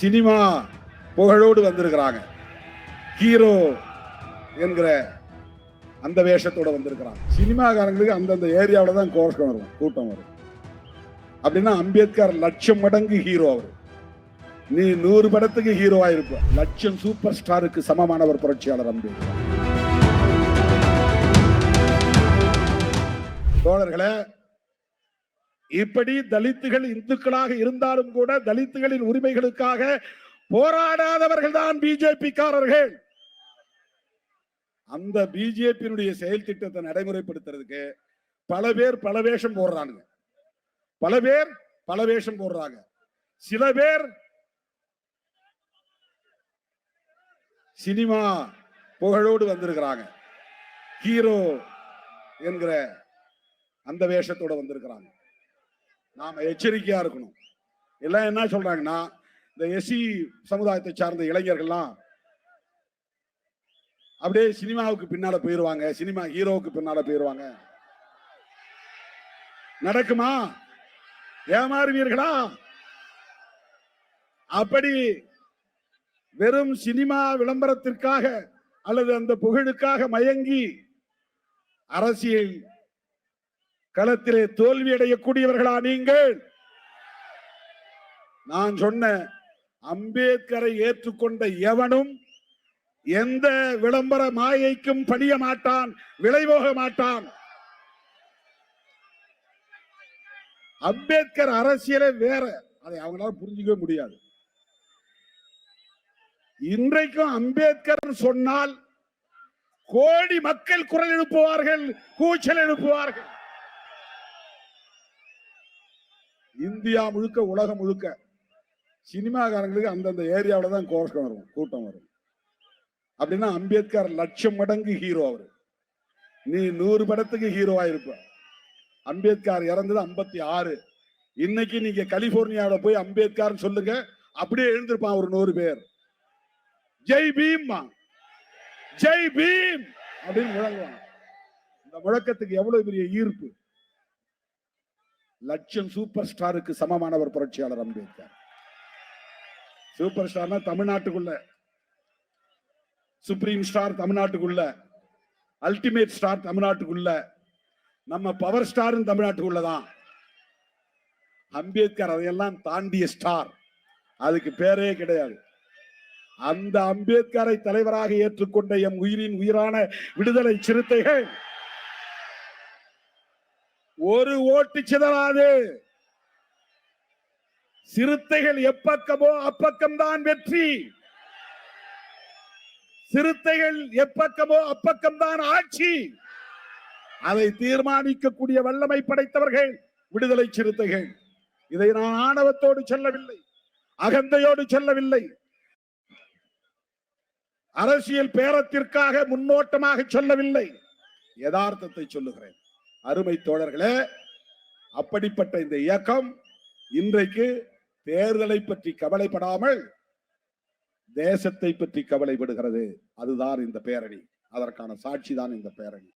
Cinema புகழோடு வந்திருக்கிறாங்க. Hero என்கிற அந்த வேஷத்தோட வந்திருக்கிறாங்க. சினிமாக்காரங்களுக்கு அந்தந்த ஏரியாவில் தான் கோஷம் வரும் கூட்டம் வரும். அப்படின்னா அம்பேத்கர் லட்சம் மடங்கு ஹீரோ அவர். நீ நூறு படத்துக்கு ஹீரோ ஆயிருப்ப. லட்சம் சூப்பர் ஸ்டாருக்கு சமமானவர் புரட்சியாளர் அம்பேத்கர். தோழர்களே இப்படி தலித்துகள் இந்துக்களாக இருந்தாலும் கூட தலித்துகளின் உரிமைகளுக்காக போராடாதவர்கள் தான் பிஜேபிக்காரர்கள். அந்த பிஜேபியினுடைய செயல் திட்டத்தை நடைமுறைப்படுத்துறதுக்கு பல பேர் பல வேஷம் போடுறாங்க பல பேர் பல வேஷம் போடுறாங்க. சில பேர் சினிமா புகழோடு வந்திருக்கிறாங்க. ஹீரோ என்கிற அந்த வேஷத்தோட வந்திருக்கிறாங்க. நாம் எச்சரிக்கையாக இருக்கணும். எல்லாம் என்ன சொல்றாங்கன்னா இந்த எஸ்சி சமுதாயத்தை சார்ந்த இளைஞர்கள்லாம் அப்படியே சினிமாவுக்கு பின்னால் போயிருவாங்க சினிமா ஹீரோவுக்கு பின்னால் போயிருவாங்க. நடக்குமா? ஏமாறுவீர்களா? அப்படி வெறும் சினிமா விளம்பரத்திற்காக அல்லது அந்த புகழுக்காக மயங்கி அரசியல் களத்திலே தோல்வி அடையக்கூடியவர்களா நீங்கள்? நான் சொன்ன அம்பேத்கரை ஏற்றுக்கொண்ட எவனும் எந்த விளம்பர மாயைக்கும் பணிய மாட்டான் விளைவோக மாட்டான். அம்பேத்கர் அரசியலே வேற. அதை அவங்களால புரிஞ்சுக்கவே முடியாது. இன்றைக்கும் அம்பேத்கர் சொன்னால் கோடி மக்கள் குரல் எழுப்புவார்கள் கூச்சல் எழுப்புவார்கள். இந்தியா முழுக்க உலகம் முழுக்க சினிமாக்காரங்களுக்கு அந்தந்த ஏரியாவில் தான் கோஷம் வரும் கூட்டம் வரும். அப்படின்னா அம்பேத்கர் லட்சம் மடங்கு ஹீரோ அவர். நீ நூறு படத்துக்கு ஹீரோவா இருப்ப அம்பேத்கர் இறந்தது ஐம்பத்தி ஆறு. இன்னைக்கு நீங்க கலிபோர்னியாவில் போய் அம்பேத்கர் சொல்லுங்க அப்படியே எழுந்திருப்பான் ஒரு நூறு பேர். ஜெய் பீம் ஜெய் பீம் அப்படின்னு முழங்குவாங்க இந்த முழக்கத்துக்கு எவ்வளவு பெரிய ஈர்ப்பு? லட்சம் சூப்பர் ஸ்டாருக்கு சமமானவர் புரட்சியாளர் அம்பேத்கர். சூப்பர் ஸ்டார்னா தமிழ்நாட்டுக்குள்ள. சுப்ரீம் ஸ்டார் தமிழ்நாட்டுக்குள்ள. அல்டிமேட் ஸ்டார் தமிழ்நாட்டுக்குள்ள. நம்ம பவர் ஸ்டாரும் தமிழ்நாட்டுக்குள்ளதான் அம்பேத்கர் அதையெல்லாம் தாண்டிய ஸ்டார் அதுக்கு பேரே கிடையாது. அந்த அம்பேத்கரை தலைவராக ஏற்றுக்கொண்ட எம் உயிரின் உயிரான விடுதலை சிறுத்தைகள் ஒரு ஓட்டு சிதறாது. சிறுத்தைகள் எப்பக்கமோ அப்பக்கம்தான் வெற்றி. சிறுத்தைகள் எப்பக்கமோ அப்பக்கம்தான் ஆட்சி. அதை தீர்மானிக்கக்கூடிய வல்லமை படைத்தவர்கள் விடுதலை சிறுத்தைகள். இதை நான் ஆணவத்தோடு சொல்லவில்லை அகந்தையோடு சொல்லவில்லை. அரசியல் பேரத்திற்காக முன்னோட்டமாக சொல்லவில்லை. யதார்த்தத்தை சொல்லுகிறேன். அருமை தோழர்களே அப்படிப்பட்ட இந்த இயக்கம் இன்றைக்கு தேர்தலை பற்றி கவலைப்படாமல் தேசத்தை பற்றி கவலைப்படுகிறது அதுதான் இந்த பேரணி. அதற்கான சாட்சி தான் இந்த பேரணி.